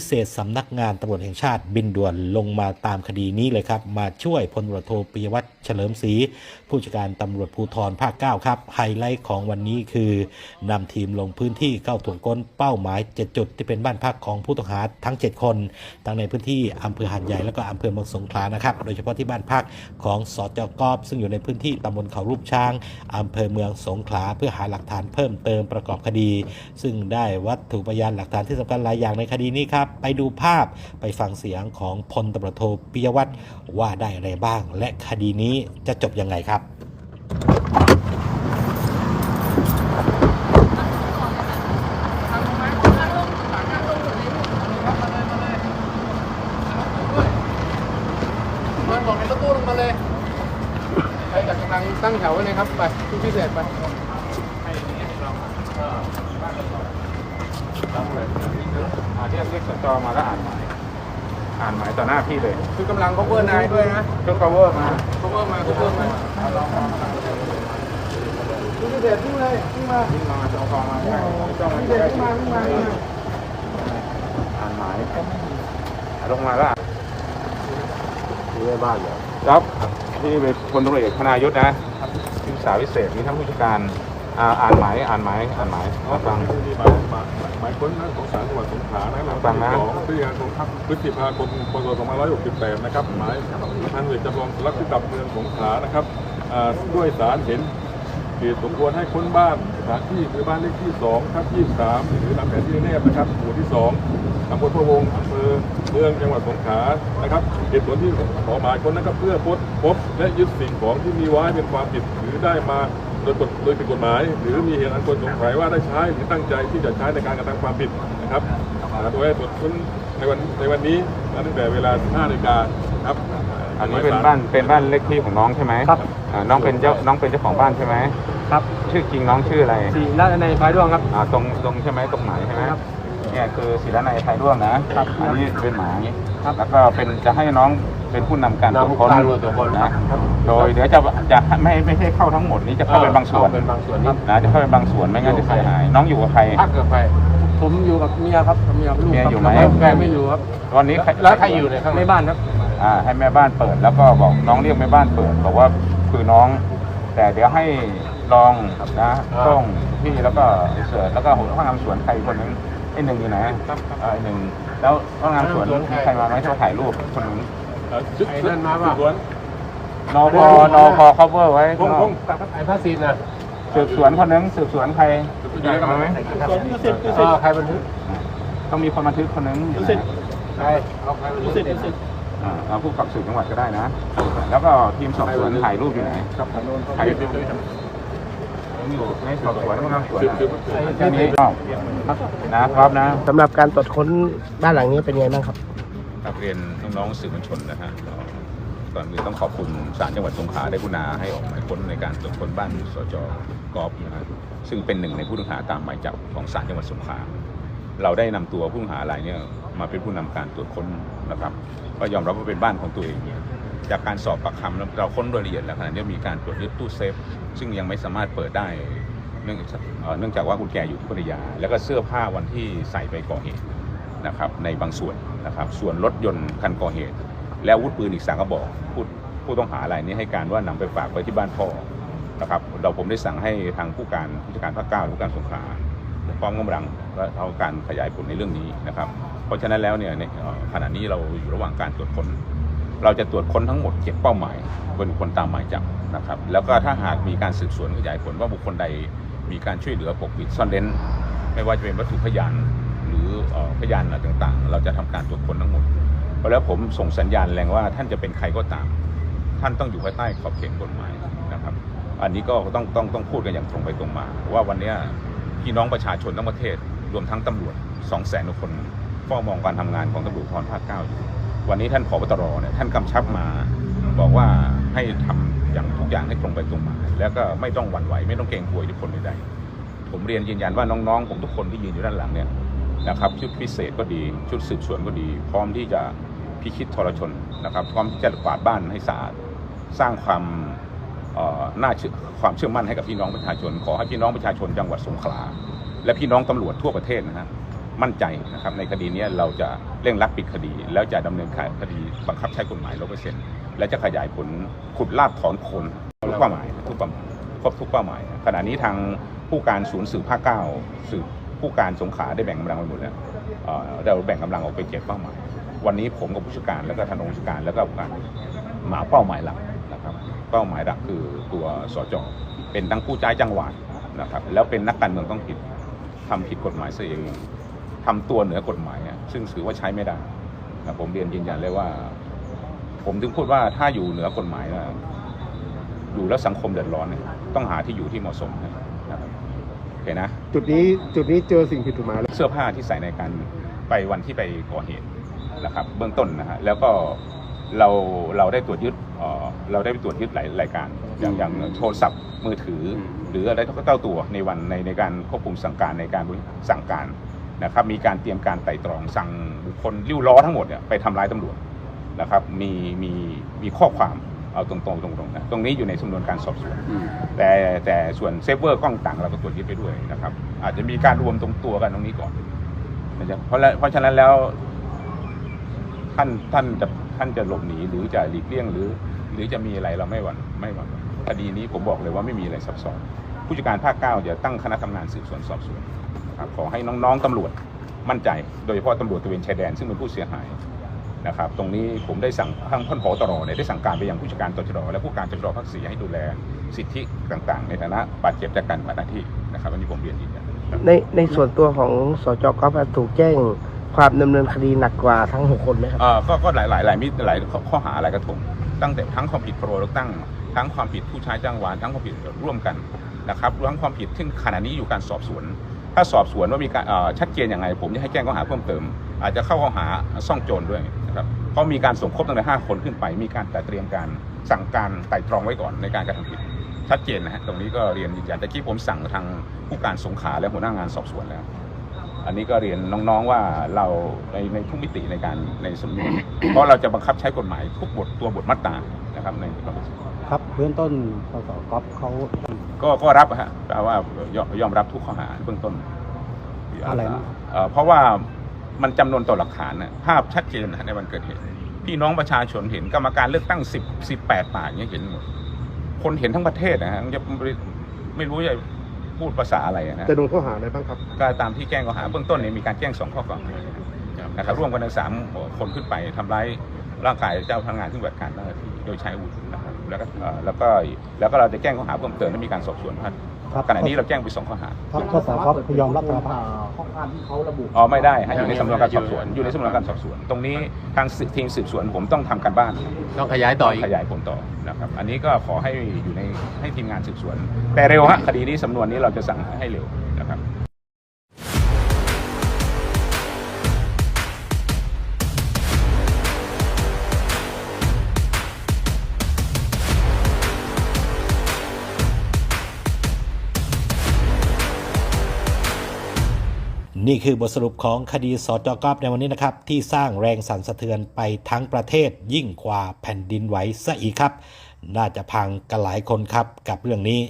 พิเศษสำนักงานตำรวจแห่งชาติบินด่วนลงมาตามคดีนี้เลยครับ มาช่วยพลตำรวจโทปิยวัฒน์เฉลิมศรีผู้จัดการตำรวจภูธรภาค 9 ครับ ไฮไลท์ของวันนี้คือนำทีมลงพื้นที่เข้าตรวจค้นเป้าหมาย 7 จุดที่เป็นบ้านพักของผู้ต้องหาทั้ง 7 คน ทั้งในพื้นที่อำเภอหาดใหญ่แล้วก็อำเภอเมืองสงขลานะครับโดยเฉพาะที่บ้านพักของสจกอบ ซึ่งอยู่ในพื้นที่ตำบลเขารูปช้างอำเภอเมืองสงขลาเพื่อหาหลักฐานเพิ่มเติมประกอบคดี ซึ่งได้วัตถุพยานหลักฐานที่สำคัญหลายอย่างในคดีนี้ครับไปดูภาพไปฟังเสียงของพลตำรวจโทปิยวัฒน์ว่าได้อะไรบ้าง และคดีนี้จะจบยังไงครับมาบอกในรถตู้ลงมาเลยไปจากทางตั้งแถวไว้เลยครับ ไปที่พิเศษไป อ่าเรียกเรียกสจมาแล้วอ่านหมายอ่านหมายต่อหน้าพี่เลยคือกำลัง cover นายด้วยนะชุด cover มา cover มา cover มาที่พิเศษขึ้นเลยขึ้นมาวิ่งมาจองกองมาใช่จ้องพิมาเศษขึ้นมาขึ้นมาขึ้นมาอ่านหมายอ่าลงมาแล้วอ่านอยู่ในบ้านเหรอครับที่เป็นพลตำรวจเอกธนายุทธนะที่สาวพิเศษมีทั้งผู้จัดการ อ่าอ่านหมายอ่านหมายอ่านหมายมาฟังที่หมายหมายหมายค้นของศาลจังหวัดสงขลานะครับฟังนะสองพฤศจิกายนพฤศจิกายนพศ2568นะครับหมายพันเอกจำลองสลักที่กับเมืองสงขลานะครับอ่าด้วยสารเห็นเหตุสมควรให้ค้นบ้านสถานที่คือบ้านเลขที่2ทับ23หรือตามแผนที่แนบนะครับหมู่ที่ 2ตำบลพะวงอำเภอเมืองจังหวัดสงขลานะครับเหตุผลที่ขอหมายค้นนะครับเพื่อพบพบและยึดสิ่งของที่มีไว้เป็นความผิดหรือได้มา โดยกฎโดยผิดกฎหมาย หรือมีเหตุอันควรสงสัยว่าได้ใช้หรือตั้งใจที่จะใช้ในการกระทำความผิดนะครับอ่าโดยให้ตรวจค้นในวันในวันนี้ตั้งแต่เวลา15นาฬิกาครับอันนี้เป็นบ้านเป็นบ้านเลขที่ของน้องใช่ไหมครับอ่าน้องเป็นเจ้าน้องเป็นเจ้าของบ้านใช่ไหมครับชื่อจริงน้องชื่ออะไรสี่ด้านในไฟร่วงครับอ่าตรงตรงใช่ไหมตรงหมายใช่ไหมครับเนี่ยคือศิลนัยไทยร่วงนะครับอันนี้เป็นหมายครับแล้วก็เป็นจะให้น้อง เป็นผู้นำการตรวจค้นนำการตรวจค้นนะ โดยเดี๋ยวจะจะไม่ไม่ใช่เข้าทั้งหมดนี้จะเข้าเป็นบางส่วนเป็นบางส่วนครับนะจะเข้าเป็นบางส่วนไม่งั้นจะเสียหาย น้องอยู่กับใครพักกับใครผมอยู่กับเมียครับกับเมียกับลูกเมียครับอยู่ไหมแฟนไม่อยู่ครับวันนี้แล้วใครอยู่ในข้างในบ้านครับ อ่าให้แม่บ้านเปิดแล้วก็บอกน้องเรียกแม่บ้านเปิดบอกว่าคือน้อง แต่เดี๋ยวให้ลองนะอ่า ต้องพี่แล้วก็ไอ้เสิร์ชแล้วก็หัวข้างสวนใครคนนึงไอ้หนึ่งอยู่ไหนอ่าไอ้หนึ่งแล้วข้างสวนมีใครมาไหมที่เขาถ่ายรูปคนนึงเอ่อชุด ไอ้นั่นมาเปล่าสืบสวนนอพนอพอ cover ไว้พงพงไอ้พระศิลป์นะสืบสวนคนนึงสืบสวนใครอยู่ด้วยกันไหมอ่าใครบันทึกต้องมีคนบันทึกคนนึงใครเอาใครบันทึกอ่าเอาผู้กับสืบจังหวัดก็ได้นะ แล้วก็ทีมสอบสวนถ่ายรูปอยู่ไหนครับถ่ายรูปอยู่ในสอบสวนผู้นำสวนสืบนะสืบแค่นี้ก็นะพร้อมนะ สำหรับการตรวจค้นบ้านหลังนี้เป็นไงบ้างครับ กลับเรียนน้องๆสื่อมวลชนนะฮะก่อนอื่นต้องขอบคุณศาลจังหวัดสงขลาได้กุณาให้ออกหมายค้นในการตรวจค้นบ้านสจกอฟนะฮะซึ่งเป็นหนึ่งในผู้ต้องหาตามหมายจับของศาลจังหวัดสงขลาเราได้นำตัวผู้ต้องหารายนี้มาเป็นผู้นำการตรวจค้นนะครับก็ยอมรับว่าเป็นบ้านของตัวเอง จากการสอบปากคำเราค้นโดยละเอียดแล้วขณะนี้มีการตรวจยึดตู้เซฟ ซึ่งยังไม่สามารถเปิดได้เนื่องจากเอ่อเนื่องจากว่ากุญแจอยู่ที่ภรรยา แล้วก็เสื้อผ้าวันที่ใส่ไปก่อเหตุ นะครับในบางส่วนนะครับส่วนรถยนต์คันก่อเหตุ และอาวุธปืนอีกสามกระบอกผู้ผู้ต้องหารายนี้ให้การว่านำไปฝากไว้ที่บ้านพ่อนะครับเราผมได้สั่งให้ทางผู้การผู้จัดการภาคเก้าผู้การสงขลาพร้อมกำลังและเอาการขยายผลในเรื่องนี้นะครับ เพราะฉะนั้นแล้วเนี่ยในขณะนี้เราอยู่ระหว่างการตรวจค้น เราจะตรวจค้นทั้งหมดเจ็ดเป้าหมายเป็นบุคคลตามหมายจับนะครับ แล้วก็ถ้าหากมีการสืบสวนขยายผลว่าบุคคลใดมีการช่วยเหลือปกปิดซ่อนเร้น ไม่ว่าจะเป็นวัตถุพยาน พยานอะไรต่างๆ เราจะทำการตรวจค้นทั้งหมด เพราะแล้วผมส่งสัญญาณแรงว่าท่านจะเป็นใครก็ตาม ท่านต้องอยู่ภายใต้ขอบเขตกฎหมายนะครับ อันนี้ก็ต้องต้องต้องพูดกันอย่างตรงไปตรงมา ว่าวันนี้พี่น้องประชาชนทั้งประเทศ รวมทั้งตำรวจ2 0 0 0 0 0คนเฝ้ามองการทำงานของตำรวจภูธรภาคเก้าอยู่ วันนี้ท่านผบตรเนี่ยท่านกำชับมาบอกว่าให้ทำอย่างทุกอย่างให้ตรงไปตรงมา แล้วก็ไม่ต้องหวั่นไหวไม่ต้องเกรงกลัวอิทธิพลใดๆผมเรียนยืนยันว่าน้องๆผมทุกคนที่ยืนอยู่ด้านหลังเนี่ย นะครับชุดพิเศษก็ดีชุดสืบสวนก็ดี พร้อมที่จะพิชิตทรชนนะครับ พร้อมที่จะกวาดบ้านให้สะอาดสร้างความน่าเชื่อความเชื่อมั่นให้กับพี่น้องประชาชน ขอให้พี่น้องประชาชนจังหวัดสงขลา และพี่น้องตำรวจทั่วประเทศนะฮะมั่นใจนะครับในคดีนี้เราจะเร่งรัดปิดคดี แล้วจะดำเนินคดีบังคับใช้กฎหมายร้อเปอร์เซ็นต์และจะขยายผลขุดลากถอนคนทุกเป้าหมายทุกเป้าหมายครบทุกเป้าหมาย ขณะนี้ทางผู้การศูนย์สืบภาคเก้าสืบ ผู้การสงขลาได้แบ่งกำลังไปหมดแล้วเราแบ่งกำลังออกไปเจ็ดเป้าหมาย วันนี้ผมกับผู้จัดการแล้วก็ทางองผู้จัดการแล้วก็ผู้การหมาเป้าหมายหลักนะครับ เป้าหมายหลักคือตัวสจเป็นทั้งผู้จ้ายจังหวัดนะครับแล้วเป็นนักการเมืองต้องผิดทำผิดกฎหมายซะเองทำตัวเหนือกฎหมายอะซึ่งถือว่าใช้ไม่ได้นะผมเรียนยืนยันเลยว่า ผมถึงพูดว่าถ้าอยู่เหนือกฎหมายนะอยู่แล้วสังคมเดือดร้อนเนี่ยต้องหาที่อยู่ที่เหมาะสมนะครับ เคนะจุดนี้จุดนี้เจอสิ่งผิดกฎหมายแล้วเสื้อผ้าที่ใส่ในการไปวันที่ไปก่อเหตุนะครับ เบื้องต้นนะฮะแล้วก็เราเราได้ตรวจยึดเอ่อเราได้ไปตรวจยึดหลายรายการ อย่างอย่างโทรศัพท์มือถือ หรืออะไรก็เก้าตัวในวันในในการควบคุมสั่งการในการสั่งการนะครับ มีการเตรียมการไต่ตรองสั่งบุคคลริ้วล้อทั้งหมดเนี่ยไปทำร้ายตำรวจนะครับ มีมีมีข้อความ เอาตรงๆตรงๆนะตรงนี้อยู่ในสำนวนการสอบสวน แต่แต่ส่วนเซฟเวอร์กล้องต่างเราก็ตรวจยึดไปด้วยนะครับ อาจจะมีการรวมตรงตัวกันตรงนี้ก่อนนะครับเพราะแล้วเพราะฉะนั้นแล้วท่านท่านจะท่านจะหลบหนีหรือจะหลีกเลี่ยงหรือ หรือจะมีอะไรเราไม่หวั่นไม่หวั่นคดีนี้ผมบอกเลยว่าไม่มีอะไรซับซ้อนผู้จัดการภาคเก้าจะตั้งคณะทำงานสืบสวนสอบสวนนะครับขอให้น้องๆตำรวจมั่นใจ โดยเฉพาะตำรวจตระเวนชายแดนซึ่งเป็นผู้เสียหาย นะครับตรงนี้ผมได้สั่งทางท่านผอตรเนี่ยได้สั่งการไปยังผู้จัดการตชดและผู้การตชดภาคสี่ให้ดูแลสิทธิต่างๆ ในฐานะบาดเจ็บจากการปฏิบัติหน้าที่นะครับอันนี้ผมเรียนยืนยันครับในในส่วนตัวของสจก๊อฟถูกแจ้งความดำเนินคดีหนักกว่าทั้งหกคนไหมครับเอ่อก็ก็หลายหลายหลายมิตรหลายข้อข้อหาหลายกระทงตั้งแต่ทั้งความผิดโปรเลือกตั้งทั้งความผิดผู้ใช้จ้างวานทั้งความผิดร่วมกันนะครับทั้งความผิดที่ขณะนี้อยู่การสอบสวน ถ้าสอบสวนว่ามีการชัดเจนอย่างไรผมจะให้แจ้งข้อหาเพิ่มเติม อาจจะเข้าข้อหาซ่องโจรด้วยนะครับเพราะมีการสมคบตั้งแต่ห้าคนขึ้นไป มีการแต่เตรียมการสั่งการไต่ตรองไว้ก่อนในการกระทำผิดชัดเจนนะฮะตรงนี้ก็เรียนยืนยันแต่กี้ผมสั่งทางผู้การสงขาและหัวหน้างานสอบสวนแล้วอันนี้ก็เรียนน้องๆว่าเราในในทุกมิติในการในสำนวนเพราะเราจะบังคับใช้กฎหมายทุกบทตัวบทมาตรานะครับในความเป็นจริงครับเบื้องต้นสสก๊อฟเขา ก็ก็รับฮะแปลว่ายอมยอมรับทุกข้อหาเบื้องต้นอะไรนะเอ่อเพราะว่ามันจำนวนต่อหลักฐานนะภาพชัดเจนนะในวันเกิดเหตุพี่น้องประชาชนเห็นกรรมการเลือกตั้ง10 18ปากอย่างเงี้ยเห็นหมดคนเห็นทั้งประเทศนะฮะมันจะไม่รู้จะพูดภาษาอะไรอะนะจะโดนข้อหาอะไรบ้างครับก็ตามที่แจ้งข้อหาเบื้องต้นเนี่ยมีการแจ้งสองข้อกล่าวหานะครับร่วมกันทั้งสามคนขึ้นไปทำร้าย ร่างกายเจ้าพนักงานที่ปฏิบัติการหน้าที่โดยใช้อาวุธนะครับแล้วก็เอ่อแล้วก็แล้วก็เราจะแจ้งข้อหาเพิ่มเติมและมีการสอบสวนพันครับขณะนี้เราแจ้งไปสองข้อหาครับสสก๊อฟยอมรับสารภาพ ข้อความที่เขาระบุ อ๋อไม่ได้ฮะอยู่ในสำนวนการสอบสวนอยู่ในสำนวนการสอบสวน ตรงนี้ทางสืบทีมสืบสวนผมต้องทำการบ้าน ต้องขยายต่ออีก ขยายผลต่อนะครับ อันนี้ก็ขอให้อยู่ในให้ทีมงานสืบสวน แต่เร็วฮะคดีนี้สำนวนนี้เราจะสั่งให้เร็วนะครับ นี่คือบทสรุปของคดีสจกอบในวันนี้นะครับ ที่สร้างแรงสั่นสะเทือนไปทั้งประเทศยิ่งกว่าแผ่นดินไหวซะอีกครับ น่าจะพังกันหลายคนครับกับเรื่องนี้